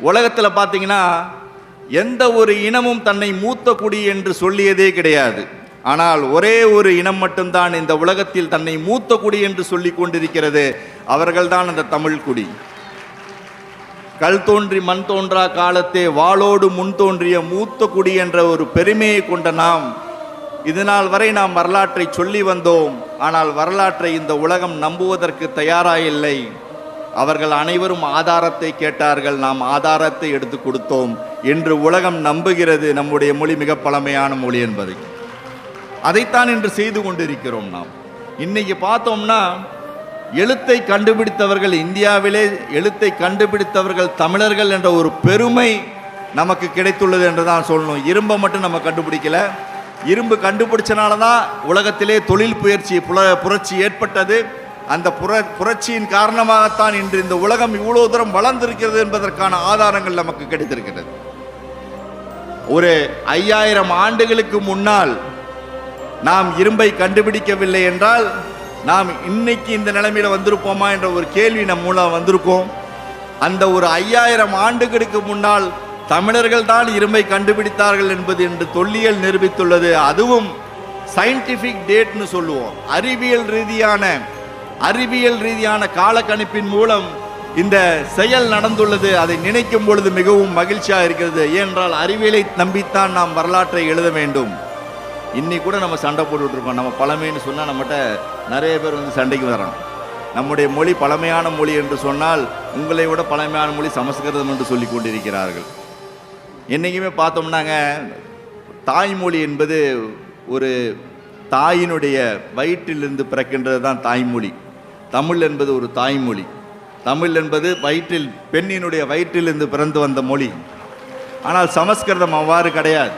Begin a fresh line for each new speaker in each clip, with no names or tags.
உலகத்தில் பார்த்தீங்கன்னா எந்த ஒரு இனமும் தன்னை மூத்த குடி என்று சொல்லியதே கிடையாது. ஆனால் ஒரே ஒரு இனம் மட்டும்தான் இந்த உலகத்தில் தன்னை மூத்த குடி என்று சொல்லி கொண்டிருக்கிறது. அவர்கள்தான் அந்த தமிழ் குடி. கல் தோன்றி மண் தோன்றா காலத்தே வாளோடு முன் தோன்றிய மூத்த குடி என்ற ஒரு பெருமையை கொண்ட நாம் இதுநாள் வரை நாம் வரலாற்றை சொல்லி வந்தோம். ஆனால் வரலாற்றை இந்த உலகம் நம்புவதற்கு தயாராயில்லை. அவர்கள் அனைவரும் ஆதாரத்தை கேட்டார்கள் நாம் ஆதாரத்தை எடுத்து கொடுத்தோம் என்று உலகம் நம்புகிறது நம்முடைய மொழி மிக பழமையான மொழி என்பதை. அதைத்தான் இன்று செய்து கொண்டிருக்கிறோம் நாம். இன்னைக்கு பார்த்தோம்னா எழுத்தை கண்டுபிடித்தவர்கள் இந்தியாவிலே எழுத்தை கண்டுபிடித்தவர்கள் தமிழர்கள் என்ற ஒரு பெருமை நமக்கு கிடைத்துள்ளது என்று தான் சொல்லணும். இரும்பை மட்டும் நம்ம கண்டுபிடிக்கல. இரும்பு கண்டுபிடிச்சனால தான் உலகத்திலே தொழில் புயற்சி புல புரட்சி ஏற்பட்டது. அந்த புர புரட்சியின் காரணமாகத்தான் இன்று இந்த உலகம் இவ்வளவு தூரம் வளர்ந்திருக்கிறது என்பதற்கான ஆதாரங்கள் நமக்கு கிடைத்திருக்கிறது. ஒரு ஐயாயிரம் ஆண்டுகளுக்கு முன்னால் நாம் இரும்பை கண்டுபிடிக்கவில்லை என்றால் நாம் இன்னைக்கு இந்த நிலைமையில வந்திருப்போமா என்ற ஒரு கேள்வி நம் மூலம் வந்திருக்கோம். அந்த ஒரு ஐயாயிரம் ஆண்டுகளுக்கு முன்னால் தமிழர்கள் தான் இரும்பை கண்டுபிடித்தார்கள் என்பது என்று தொல்லியல் நிரூபித்துள்ளது. அதுவும் சயின்டிஃபிக் டேட்னு சொல்லுவோம். அறிவியல் ரீதியான அறிவியல் ரீதியான காலக்கணிப்பின் மூலம் இந்த செயல் நடந்துள்ளது. அதை நினைக்கும் பொழுது மிகவும் மகிழ்ச்சியாக இருக்கிறது. ஏனென்றால் அறிவியலை நம்பித்தான் நாம் வரலாற்றை எழுத வேண்டும். இன்னைக்கு கூட நம்ம சண்டை போட்டுட்டு இருக்கோம் நம்ம பழமைன்னு சொன்னால் நம்மகிட்ட நிறைய பேர் வந்து சண்டைக்கு வரோம் நம்முடைய மொழி பழமையான மொழி என்று சொன்னால் உங்களை விட பழமையான மொழி சமஸ்கிருதம் என்று சொல்லி கொண்டிருக்கிறார்கள். என்றைக்குமே பார்த்தோம்னாங்க தாய்மொழி என்பது ஒரு தாயினுடைய வயிற்றிலிருந்து பிறக்கின்றது தான் தாய்மொழி. தமிழ் என்பது ஒரு தாய்மொழி. தமிழ் என்பது வயிற்றில் பெண்ணினுடைய வயிற்றிலிருந்து பிறந்து வந்த மொழி. ஆனால் சமஸ்கிருதம் அவ்வாறு கிடையாது.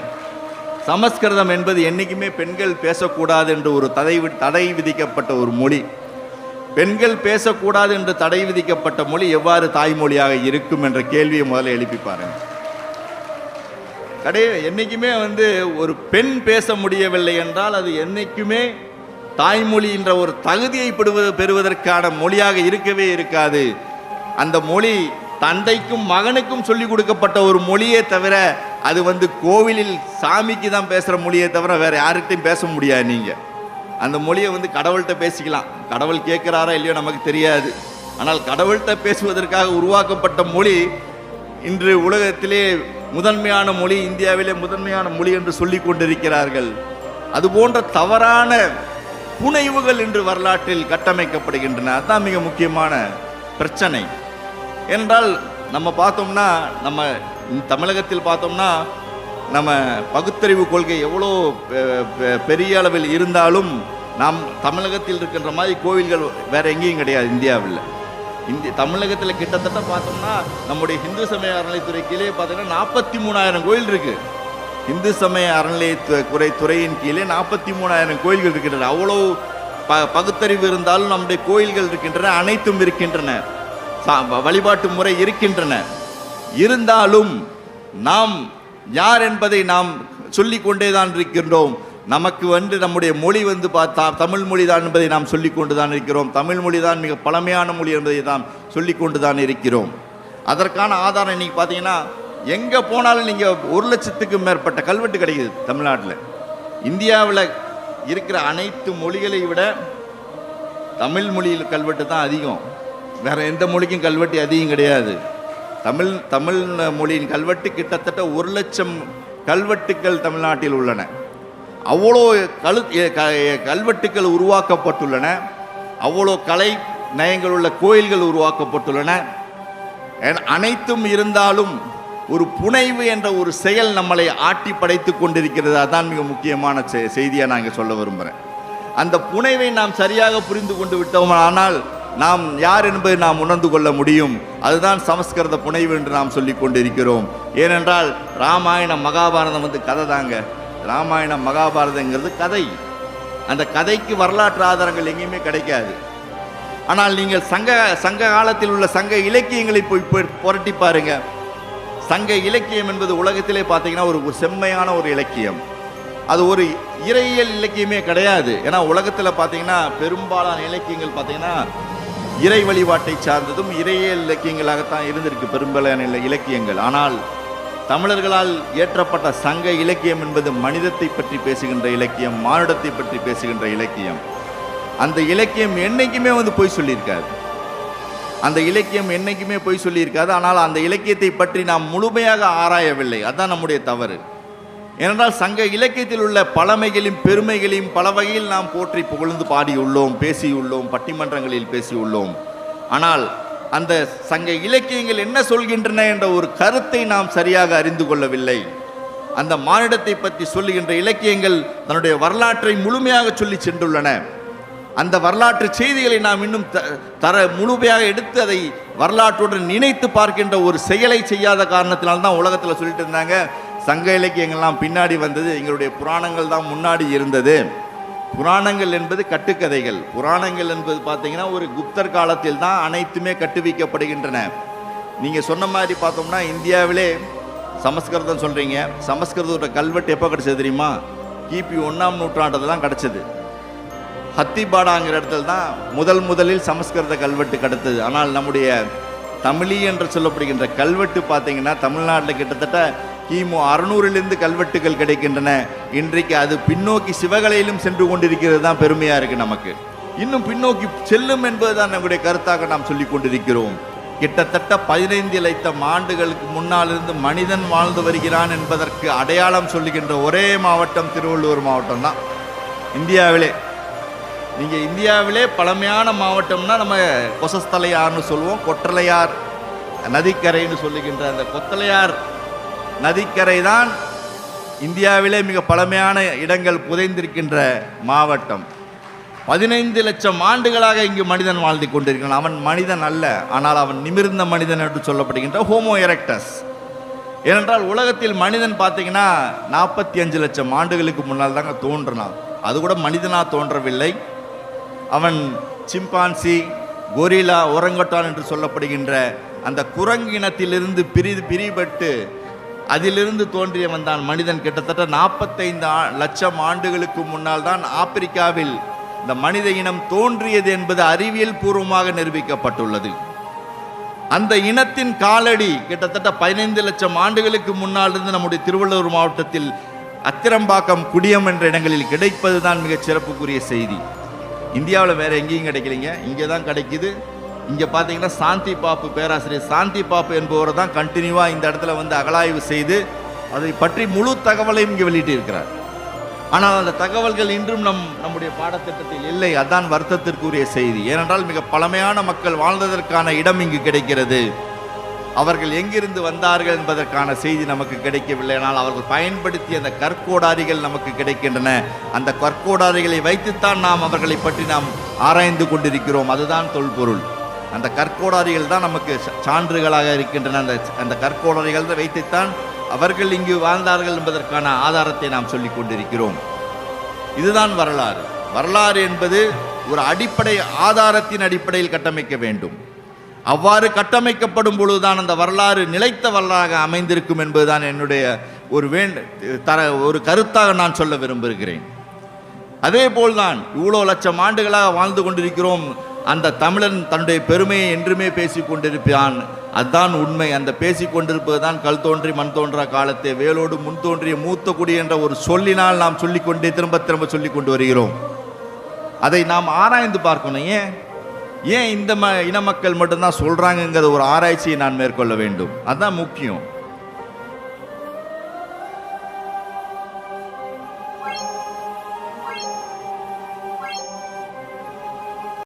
சமஸ்கிருதம் என்பது என்றைக்குமே பெண்கள் பேசக்கூடாது என்று ஒரு தடை தடை விதிக்கப்பட்ட ஒரு மொழி. பெண்கள் பேசக்கூடாது என்று தடை விதிக்கப்பட்ட மொழி எவ்வாறு தாய்மொழியாக இருக்கும் என்ற கேள்வியை முதல்ல எழுப்பி பாருங்க. கிடையாது என்னைக்குமே வந்து ஒரு பெண் பேச முடியவில்லை என்றால் அது என்றைக்குமே தாய்மொழி என்ற ஒரு தகுதியை பெறுவது பெறுவதற்கான மொழியாக இருக்கவே இருக்காது. அந்த மொழி தந்தைக்கும் மகனுக்கும் சொல்லிக் கொடுக்கப்பட்ட ஒரு மொழியே தவிர அது வந்து கோவிலில் சாமிக்கு தான் பேசுகிற மொழியே தவிர வேறு யார்கிட்டையும் பேச முடியாது நீங்கள் அந்த மொழியை வந்து கடவுள்கிட்ட பேசிக்கலாம். கடவுள் கேட்குறாரா இல்லையோ நமக்கு தெரியாது. ஆனால் கடவுள்கிட்ட பேசுவதற்காக உருவாக்கப்பட்ட மொழி இன்று உலகத்திலே முதன்மையான மொழி இந்தியாவிலே முதன்மையான மொழி என்று சொல்லி கொண்டிருக்கிறார்கள். அது போன்ற தவறான புனைவுகள் இன்று வரலாற்றில் கட்டமைக்கப்படுகின்றன. அதுதான் மிக முக்கியமான பிரச்சனை. என்றால் நம்ம பார்த்தோம்னா நம்ம இந்த தமிழகத்தில் பார்த்தோம்னா நம்ம பகுத்தறிவு கொள்கை எவ்வளோ பெ- பெ- பெரிய அளவில் இருந்தாலும் நாம் தமிழகத்தில் இருக்கின்ற மாதிரி கோவில்கள் வேற எங்கேயும் கிடையாது இந்தியாவில். இந்திய தமிழகத்தில் கிட்டத்தட்ட பார்த்தோம்னா நம்முடைய இந்து சமய அறநிலைத்துறை கீழே பார்த்தீங்கன்னா நாற்பத்தி மூணாயிரம் கோயில் இருக்குது இந்து சமய அறநிலையத்துறை துறையின் கீழே நாற்பத்தி மூணாயிரம் கோயில்கள் இருக்கின்றன. அவ்வளோ ப பகுத்தறிவு இருந்தாலும் நம்முடைய கோயில்கள் இருக்கின்றன அனைத்தும் இருக்கின்றன. சா- வழிபாட்டு முறை இருக்கின்றன. இருந்தாலும் நாம் யார் என்பதை நாம் சொல்லிக்கொண்டே தான் இருக்கின்றோம். நமக்கு வந்து நம்முடைய மொழி வந்து பார்த்தா தமிழ் மொழி தான் என்பதை நாம் சொல்லிக்கொண்டு தான் இருக்கிறோம். தமிழ் மொழி தான் மிக பழமையான மொழி என்பதை நாம் சொல்லிக்கொண்டு தான் இருக்கிறோம். அதற்கான ஆதாரம் இன்னைக்கு பார்த்தீங்கன்னா எங்கே போனாலும் நீங்கள் ஒரு லட்சத்துக்கு மேற்பட்ட கல்வெட்டு கிடைக்குது தமிழ்நாட்டில். இந்தியாவில் இருக்கிற அனைத்து மொழிகளை விட தமிழ் மொழியில் கல்வெட்டு தான் அதிகம். வேறு எந்த மொழிக்கும் கல்வெட்டு அதிகம் கிடையாது. தமிழ் தமிழ் மொழியின் கல்வெட்டு கிட்டத்தட்ட ஒரு லட்சம் கல்வெட்டுக்கள் தமிழ்நாட்டில் உள்ளன. அவ்வளோ கழு கல்வெட்டுக்கள் உருவாக்கப்பட்டுள்ளன. அவ்வளோ கலை நயங்கள் உள்ள கோயில்கள் உருவாக்கப்பட்டுள்ளன. அனைத்தும் இருந்தாலும் ஒரு புனைவு என்ற ஒரு செயல் நம்மளை ஆட்டி படைத்து கொண்டிருக்கிறது. அதான் மிக முக்கியமான செ- செய்தியை நான் இங்கே சொல்ல விரும்புகிறேன் அந்த புனைவை நாம் சரியாக புரிந்து கொண்டு விட்டோமானால் நாம் யார் என்பதை நாம் உணர்ந்து கொள்ள முடியும். அதுதான் சமஸ்கிருத புனைவு என்று நாம் சொல்லிக் கொண்டிருக்கிறோம். ஏனென்றால் ராமாயணம் மகாபாரதம் வந்து கதை தாங்க. ராமாயணம் மகாபாரதங்கிறது கதை. அந்த கதைக்கு வரலாற்று ஆதாரங்கள் எங்கேயுமே கிடைக்காது. ஆனால் நீங்கள் சங்க சங்க காலத்தில் உள்ள சங்க இலக்கியங்களை போய் புரட்டி பாருங்கள் சங்க இலக்கியம் என்பது உலகத்திலே பார்த்தீங்கன்னா ஒரு ஒரு செம்மையான ஒரு இலக்கியம். அது ஒரு இறையியல் இலக்கியமே கிடையாது. ஏன்னா உலகத்தில் பார்த்தீங்கன்னா பெரும்பாலான இலக்கியங்கள் பார்த்தீங்கன்னா இறை வழிபாட்டை சார்ந்ததும் இறையியல் இலக்கியங்களாகத்தான் இருந்திருக்கு பெரும்பாலான இலக்கியங்கள். ஆனால் தமிழர்களால் இயற்றப்பட்ட சங்க இலக்கியம் என்பது மனிதத்தை பற்றி பேசுகின்ற இலக்கியம் மானுடத்தை பற்றி பேசுகின்ற இலக்கியம். அந்த இலக்கியம் என்னைக்குமே வந்து பொய் சொல்லியிருக்காரு. அந்த இலக்கியம் என்றைக்குமே பொய் சொல்லியிருக்காது. ஆனால் அந்த இலக்கியத்தை பற்றி நாம் முழுமையாக ஆராயவில்லை. அதுதான் நம்முடைய தவறு. ஏனென்றால் சங்க இலக்கியத்தில் உள்ள பழமைகளையும் பெருமைகளையும் பல வகையில் நாம் போற்றி புகழ்ந்து பாடியுள்ளோம் பேசியுள்ளோம் பட்டிமன்றங்களில் பேசியுள்ளோம். ஆனால் அந்த சங்க இலக்கியங்கள் என்ன சொல்கின்றன என்ற ஒரு கருத்தை நாம் சரியாக அறிந்து கொள்ளவில்லை. அந்த மானிடத்தை பற்றி சொல்லுகின்ற இலக்கியங்கள் தன்னுடைய வரலாற்றை முழுமையாக சொல்லி சென்றுள்ளன. அந்த வரலாற்று செய்திகளை நாம் இன்னும் த- தர முழுமையாக எடுத்து அதை வரலாற்றுடன் நினைத்து பார்க்கின்ற ஒரு செயலை செய்யாத காரணத்தினால்தான் தான் உலகத்தில் சொல்லிட்டு இருந்தாங்க. சங்க இலக்கியங்கள்லாம் பின்னாடி வந்தது. எங்களுடைய புராணங்கள் தான் முன்னாடி இருந்தது. புராணங்கள் என்பது கட்டுக்கதைகள். புராணங்கள் என்பது பார்த்தீங்கன்னா ஒரு குப்தர் காலத்தில் தான் அனைத்துமே கட்டுவிக்கப்படுகின்றன. நீங்கள் சொன்ன மாதிரி பார்த்தோம்னா இந்தியாவிலே சமஸ்கிருதம் சொல்கிறீங்க சமஸ்கிருதத்தோட கல்வெட்டு எப்போ கிடச்சது தெரியுமா? கிபி ஒன்றாம் நூற்றாண்டில் தான் கிடைச்சது. ஹத்திபாடாங்கிற இடத்துல தான் முதல் முதலில் சமஸ்கிருத கல்வெட்டு கிடைத்தது. ஆனால் நம்முடைய தமிழி என்று சொல்லப்படுகின்ற கல்வெட்டு பார்த்தீங்கன்னா தமிழ்நாட்டில் கிட்டத்தட்ட கிமு அறுநூறிலிருந்து கல்வெட்டுகள் கிடைக்கின்றன. இன்றைக்கு அது பின்னோக்கி சிவகலையிலும் சென்று கொண்டிருக்கிறது தான் பெருமையாக இருக்குது நமக்கு. இன்னும் பின்னோக்கி செல்லும் என்பதுதான் நம்முடைய கருத்தாக நாம் சொல்லிக் கொண்டிருக்கிறோம். கிட்டத்தட்ட பதினைந்து லட்சம் ஆண்டுகளுக்கு முன்னால் இருந்து மனிதன் வாழ்ந்து வருகிறான் என்பதற்கு அடையாளம் சொல்லுகின்ற ஒரே மாவட்டம் திருவள்ளூர் மாவட்டம் தான் இந்தியாவிலே நீங்கள் இந்தியாவிலே பழமையான மாவட்டம்னா நம்ம கொசஸ்தலையார்னு சொல்லுவோம் கொற்றலையார் நதிக்கரைன்னு சொல்லுகின்ற அந்த கொத்தலையார் நதிக்கரை தான் இந்தியாவிலே மிக பழமையான இடங்கள் புதைந்திருக்கின்ற மாவட்டம். பதினைந்து லட்சம் ஆண்டுகளாக இங்கு மனிதன் வாழ்ந்து கொண்டிருக்கிறான். அவன் மனிதன் அல்ல ஆனால் அவன் நிமிர்ந்த மனிதன் என்று சொல்லப்படுகின்ற ஹோமோ எரக்டஸ் ஏனென்றால் உலகத்தில் மனிதன் பார்த்தீங்கன்னா நாற்பத்தி அஞ்சு லட்சம் ஆண்டுகளுக்கு முன்னால் தாங்க தோன்றினான். அது கூட மனிதனாக தோன்றவில்லை. அவன் சிம்பான்சி கொரிலா ஒரங்கட்டான் என்று சொல்லப்படுகின்ற அந்த குரங்கு இனத்திலிருந்து பிரி பிரிபட்டு அதிலிருந்து தோன்றியவன் தான் மனிதன். கிட்டத்தட்ட நாற்பத்தைந்து லட்சம் ஆண்டுகளுக்கு முன்னால் தான் ஆப்பிரிக்காவில் இந்த மனித இனம் தோன்றியது என்பது அறிவியல் பூர்வமாக நிரூபிக்கப்பட்டுள்ளது. அந்த இனத்தின் காலடி கிட்டத்தட்ட பதினைந்து லட்சம் ஆண்டுகளுக்கு முன்னால் இருந்து நம்முடைய திருவள்ளூர் மாவட்டத்தில் அத்திரம்பாக்கம் குடியம் என்ற இடங்களில் கிடைப்பது தான் மிகச் சிறப்புக்குரிய செய்தி. இந்தியாவில் வேற எங்கேயும் கிடைக்கலைங்க. இங்கே தான் கிடைக்குது. இங்கே பார்த்தீங்கன்னா சாந்தி பாப்பு பேராசிரியர் சாந்தி பாப்பு என்பவர் தான் கண்டினியூவாக இந்த இடத்துல வந்து அகலாய்வு செய்து அதை பற்றி முழு தகவலையும் இங்கே வெளியிட்டிருக்கிறார். ஆனால் அந்த தகவல்கள் இன்றும் நம் நம்முடைய பாடத்திட்டத்தில் இல்லை. அதான் வருத்தத்திற்குரிய செய்தி. ஏனென்றால் மிக பழமையான மக்கள் வாழ்ந்ததற்கான இடம் இங்கு கிடைக்கிறது. அவர்கள் எங்கிருந்து வந்தார்கள் என்பதற்கான செய்தி நமக்கு கிடைக்கவில்லை. ஆனால் அவர்கள் பயன்படுத்திய அந்த கற்கோடாரிகள் நமக்கு கிடைக்கின்றன. அந்த கற்கோடாரிகளை வைத்துத்தான் நாம் அவர்களை பற்றி நாம் ஆராய்ந்து கொண்டிருக்கிறோம். அதுதான் தொல்பொருள். அந்த கற்கோடாரிகள் தான் நமக்கு சான்றுகளாக இருக்கின்றன. அந்த அந்த கற்கோடாரிகள் வைத்துத்தான் அவர்கள் இங்கு வாழ்ந்தார்கள் என்பதற்கான ஆதாரத்தை நாம் சொல்லிக் கொண்டிருக்கிறோம். இதுதான் வரலாறு. வரலாறு என்பது ஒரு அடிப்படை ஆதாரத்தின் அடிப்படையில் கட்டமைக்க வேண்டும். அவ்வாறு கட்டமைக்கப்படும் பொழுதுதான் அந்த வரலாறு நிலைத்த வரலாறாக அமைந்திருக்கும் என்பதுதான் என்னுடைய ஒரு வேண்ட தர ஒரு கருத்தாக நான் சொல்ல விரும்புகிறேன். அதே போல்தான் இவ்வளோ லட்சம் ஆண்டுகளாக வாழ்ந்து கொண்டிருக்கிறோம். அந்த தமிழன் தன்னுடைய பெருமையை என்றுமே பேசி கொண்டிருப்பான். அதுதான் உண்மை. அந்த பேசி கொண்டிருப்பது தான் கல் தோன்றி மண் தோன்றா காலத்தை. வேலோடு முன் தோன்றிய மூத்த குடி என்ற ஒரு சொல்லினால் நாம் சொல்லிக்கொண்டே திரும்ப திரும்ப சொல்லிக் கொண்டு வருகிறோம். அதை நாம் ஆராய்ந்து பார்க்கணும். ஏன்? ஏன் இந்த ம இன மக்கள் மட்டும்தான் சொல்கிறாங்கங்கிற ஒரு ஆராய்ச்சியை நான் மேற்கொள்ள வேண்டும். அதுதான் முக்கியம்.